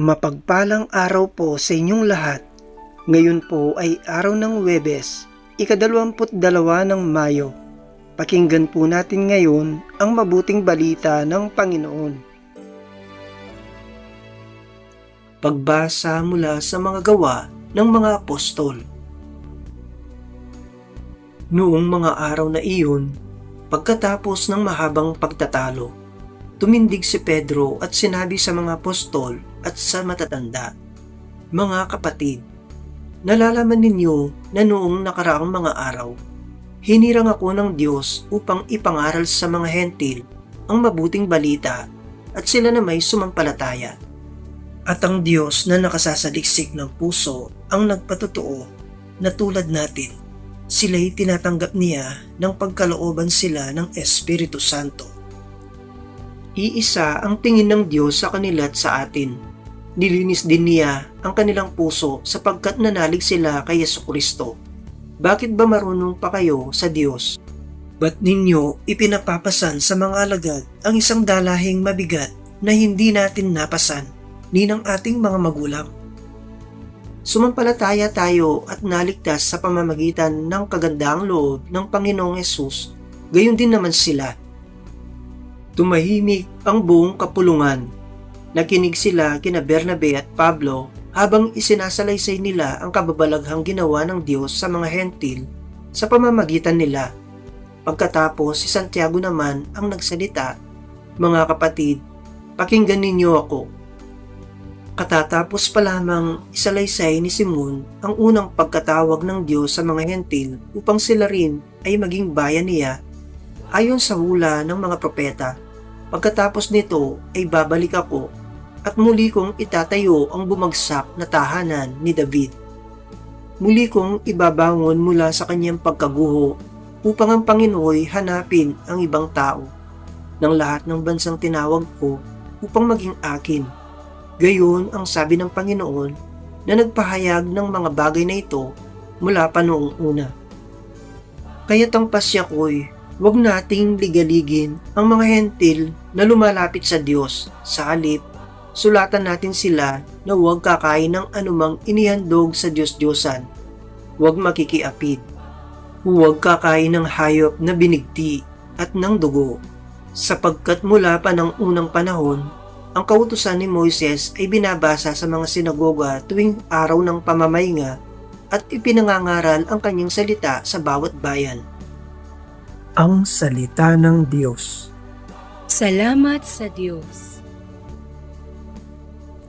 Mapagpalang araw po sa inyong lahat. Ngayon po ay araw ng Webes, ikadalawamput dalawa ng Mayo. Pakinggan po natin ngayon ang mabuting balita ng Panginoon. Pagbasa mula sa mga gawa ng mga apostol. Noong mga araw na iyon, pagkatapos ng mahabang pagtatalo, tumindig si Pedro at sinabi sa mga apostol at sa matatanda, Mga kapatid, nalalaman ninyo na noong nakaraang mga araw, hinirang ako ng Diyos upang ipangaral sa mga hentil ang mabuting balita at sila na may sumampalataya. At ang Diyos na nakasasaliksik ng puso ang nagpatotoo na tulad natin, sila'y tinatanggap niya ng pagkalooban sila ng Espiritu Santo. Iisa ang tingin ng Diyos sa kanila at sa atin. Nilinis din niya ang kanilang puso sapagkat nanalig sila kay Yesu Kristo. Bakit ba marunong pa kayo sa Diyos? Ba't ninyo ipinapapasan sa mga alagad ang isang dalahing mabigat na hindi natin napasan ni ng ating mga magulang? Sumampalataya tayo at naligtas sa pamamagitan ng kagandang loob ng Panginoong Yesus, gayon din naman sila. Tumahimik ang buong kapulungan. Nakinig sila kina Bernabe at Pablo habang isinasalaysay nila ang kababalaghang ginawa ng Diyos sa mga hentil sa pamamagitan nila. Pagkatapos si Santiago naman ang nagsalita, Mga kapatid, pakinggan ninyo ako. Katatapos pa lamang isalaysay ni Simon ang unang pagkatawag ng Diyos sa mga hentil upang sila rin ay maging bayan niya ayon sa hula ng mga propeta. Pagkatapos nito ay babalik ako at muli kong itatayo ang bumagsak na tahanan ni David. Muli kong ibabangon mula sa kanyang pagkaguho upang ang Panginooy hanapin ang ibang tao ng lahat ng bansang tinawag ko upang maging akin. Gayon ang sabi ng Panginoon na nagpahayag ng mga bagay na ito mula pa noong una. Kaya't ang pasya ko'y huwag nating ligaligin ang mga hentil na lumalapit sa Diyos. Sa halip, sulatan natin sila na huwag kakain ng anumang inihandog sa Diyos-Diyosan. Huwag makikiapid. Huwag kakain ng hayop na binigti at ng dugo. Sapagkat mula pa ng unang panahon, ang kautusan ni Moises ay binabasa sa mga sinagoga tuwing araw ng pamamahinga at ipinangangaral ang kanyang salita sa bawat bayan. Ang Salita ng Diyos Salamat sa Diyos.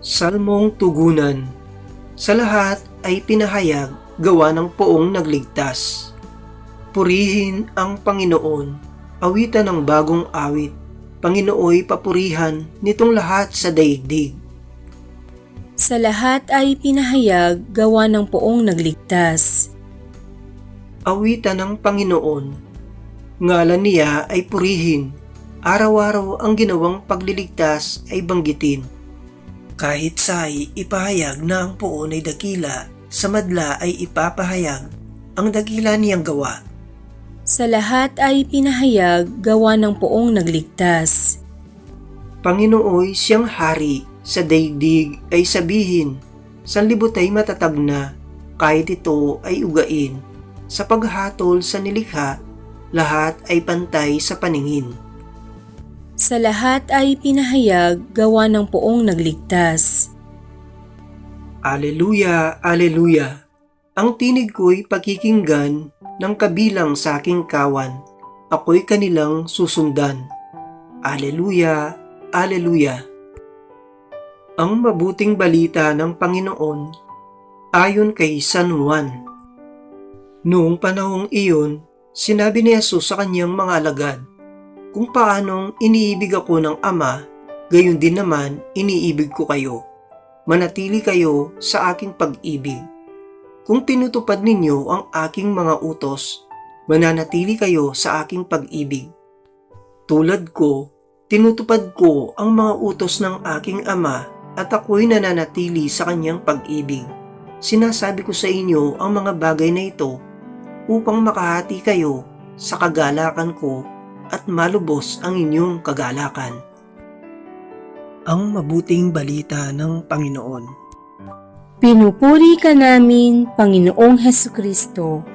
Salmong Tugunan Sa lahat ay pinahayag gawa ng poong nagligtas. Purihin ang Panginoon, awitan ng bagong awit. Panginooy papurihan nitong lahat sa daigdig. Sa lahat ay pinahayag gawa ng poong nagligtas. Awitan ng Panginoon. Ngalan niya ay purihin. Araw-araw ang ginawang pagliligtas ay banggitin. Kahit sa'y ipahayag na ang poon ay dakila, sa madla ay ipapahayag ang dakila niyang gawa. Sa lahat ay pinahayag gawa ng poong nagligtas. Panginooy siyang hari sa daigdig ay sabihin, sanlibot ay matatag na, kahit ito ay ugain. Sa paghatol sa nilikha, lahat ay pantay sa paningin. Sa lahat ay pinahayag gawa ng poong nagligtas. Aleluya, Aleluya! Ang tinig ko'y pakikinggan ng kabilang sa aking kawan. Ako'y kanilang susundan. Aleluya, Aleluya! Ang mabuting balita ng Panginoon ayon kay San Juan. Noong panahong iyon, sinabi ni Jesus sa kanyang mga alagad, kung paanong iniibig ako ng Ama, gayon din naman iniibig ko kayo. Manatili kayo sa aking pag-ibig. Kung tinutupad ninyo ang aking mga utos, mananatili kayo sa aking pag-ibig. Tulad ko, tinutupad ko ang mga utos ng aking Ama at ako'y nananatili sa kanyang pag-ibig. Sinasabi ko sa inyo ang mga bagay na ito upang makahati kayo sa kagalakan ko at malubos ang inyong kagalakan. ang mabuting balita ng Panginoon. Pinupuri ka namin, Panginoong Heso Kristo.